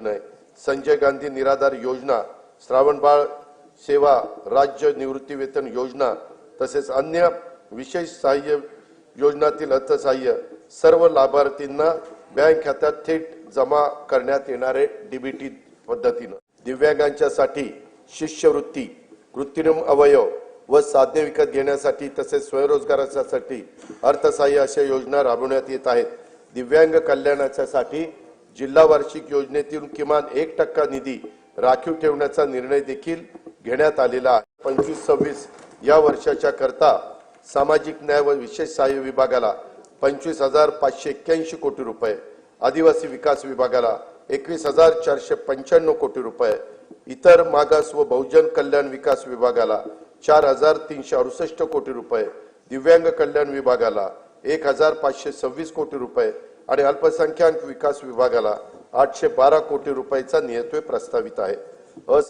संजय गांधी निराधार योजना श्रावणबाळ सेवा राज्य निवृत्ती वेतन योजना तसेच अन्य विशेष सहाय्य योजनातील अर्थसहाय्य सर्व लाभार्थींना बँक खात्यात थेट जमा करण्यात येणारे डीबीटी पद्धतीनं. दिव्यांगांच्यासाठी शिष्यवृत्ती कृत्रिम अवयव व साधने विकत घेण्यासाठी तसेच स्वयंरोजगाराच्यासाठी अर्थसहाय्य अशा योजना राबवण्यात येत आहेत. दिव्यांग कल्याणाच्यासाठी जिल्हा वार्षिक योजनेतील किमान एक टक्का निधी राखीव ठेवण्याचा निर्णय देखील घेण्यात आलेला आहे. पंचवीस सव्वीस या वर्षाच्या करता सामाजिक न्याय व विशेष सहाय्य विभागाला पंचवीस हजार पाचशे एक्क्याऐंशी कोटी रुपये आदिवासी विकास विभागाला एकवीस हजार चारशे पंच्याण्णव कोटी रुपये इतर मागास व बहुजन कल्याण विकास विभागाला चार हजार तीनशे अडुसष्ट कोटी रुपये दिव्यांग कल्याण विभागाला एक हजार पाचशे सव्वीस कोटी रुपये आणि अल्पसंख्याक विकास विभागाला आठशे बारा कोटी रुपयाचा नियतोय प्रस्तावित आहे. अस